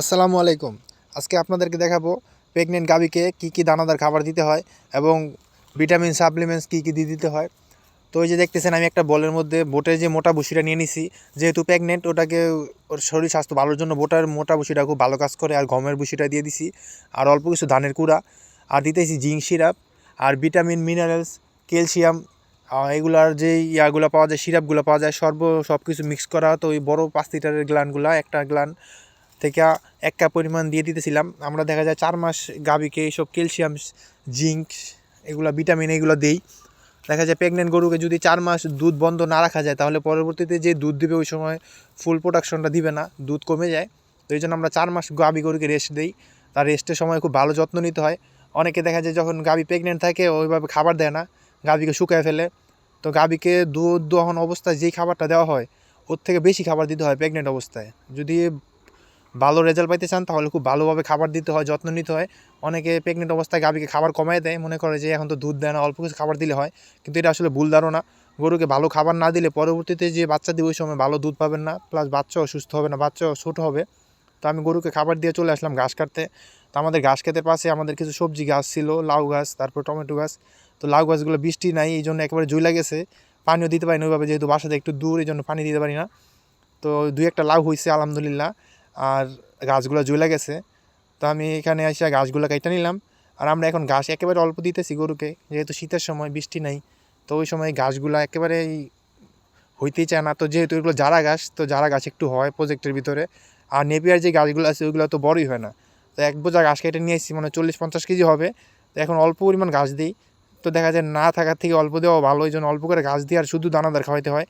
আসসালামু আলাইকুম। আজকে আপনাদেরকে দেখাবো প্রেগনেন্ট গাভীকে কী কী দানাদার খাবার দিতে হয় এবং ভিটামিন, সাপ্লিমেন্টস কী কী দিয়ে দিতে হয়। তো ওই যে দেখতেছেন, আমি একটা বলের মধ্যে বোটের যে মোটা বুসিটা নিয়ে নিছি, যেহেতু প্রেগনেন্ট, ওটাকে ওর শরীর স্বাস্থ্য ভালোর জন্য বোটার মোটা বুসিটা খুব ভালো কাজ করে, আর গমের বুসিটা দিয়ে দিছি, আর অল্প কিছু ধানের কুড়া, আর দিতেছি জিঙ্ক সিরাপ, আর ভিটামিন, মিনারেলস, ক্যালসিয়াম এগুলার যে ইয়াগুলো পাওয়া যায়, সিরাপগুলো পাওয়া যায়, সর্ব সব কিছু মিক্স করা, তো ওই বড়ো পাঁচ লিটারের গ্লানগুলো, একটা গ্লান থেকে এক কাপ পরিমাণ দিয়ে দিতেছিলাম। আমরা দেখা যায় চার মাস গাভীকে এইসব ক্যালসিয়াম জিঙ্ক এগুলো, ভিটামিন এগুলো দেই। দেখা যায় প্রেগনেন্ট গরুকে যদি চার মাস দুধ বন্ধ না রাখা যায়, তাহলে পরবর্তীতে যে দুধ দিবে ওই সময় ফুল প্রোডাকশনটা দিবে না, দুধ কমে যায়। তো এই জন্য আমরা চার মাস গাভী গরুকে রেস্ট দিই। তার রেস্টের সময় খুব ভালো যত্ন নিতে হয়। অনেকে দেখা যায় যখন গাভী প্রেগনেন্ট থাকে, ওইভাবে খাবার দেয় না, গাভীকে শুকায় ফেলে। তো গাভীকে দুধ দহন অবস্থায় যেই খাবারটা দেওয়া হয়, ওর থেকে বেশি খাবার দিতে হয় প্রেগনেন্ট অবস্থায়। যদি ভালো রেজাল্ট পাইতে চান, তাহলে খুব ভালোভাবে খাবার দিতে হয়, যত্ন নিতে হয়। অনেকে প্রেগনেন্ট অবস্থায় গাভীকে খাবার কমায় দেয়, মনে করে যে এখন তো দুধ দেয় না, অল্প কিছু খাবার দিলে হয়। কিন্তু এটা আসলে ভুল ধারণা। গরুকে ভালো খাবার না দিলে পরবর্তীতে যে বাচ্চা দিবে ওই সময় ভালো দুধ পাবেন না প্লাস বাচ্চাও সুস্থ হবে না, বাচ্চাও ছোটো হবে। তো আমি গরুকে খাবার দিয়ে চলে আসলাম ঘাস কাটতে। তো আমাদের ঘাস খেতে পাশে আমাদের কিছু সবজি গাছ ছিল, লাউ গাছ, তারপর টমেটো গাছ। তো লাউ গাছগুলো বৃষ্টি নাই, এই জন্য একেবারে জুই গেছে। পানিও দিতে পারি না ওইভাবে, যেহেতু বাসাতে একটু দূর, এই জন্য পানি দিতে পারি না। তো দুই একটা লাউ হয়েছে আলহামদুলিল্লাহ। আর গাছগুলো জ্বলে গেছে। তো আমি এখানে এসে গাছগুলো কেটে নিলাম। আর আমরা এখন গাছ একেবারে অল্প দিতেছি গরুকে, যেহেতু শীতের সময় বৃষ্টি নাই। তো ওই সময় গাছগুলো একেবারেই হইতেই চায় না। তো যেহেতু এগুলো জারা গাছ তো জারা গাছ একটু হয় প্রজেক্টের ভিতরে। আর নেপিয়ার যে গাছগুলো আছে, ওইগুলো তো বড়ই হয় না। তো এক বোঝা গাছ কেটে নিয়ে এসেছি মানে চল্লিশ পঞ্চাশ কেজি হবে। তো এখন অল্প পরিমাণ গাছ দিই। তো দেখা যায় না থাকার থেকে অল্প দেওয়া ভালো। ওই জন্য অল্প করে গাছ দিয়ে আর শুধু দানাদার খাওয়াইতে হয়।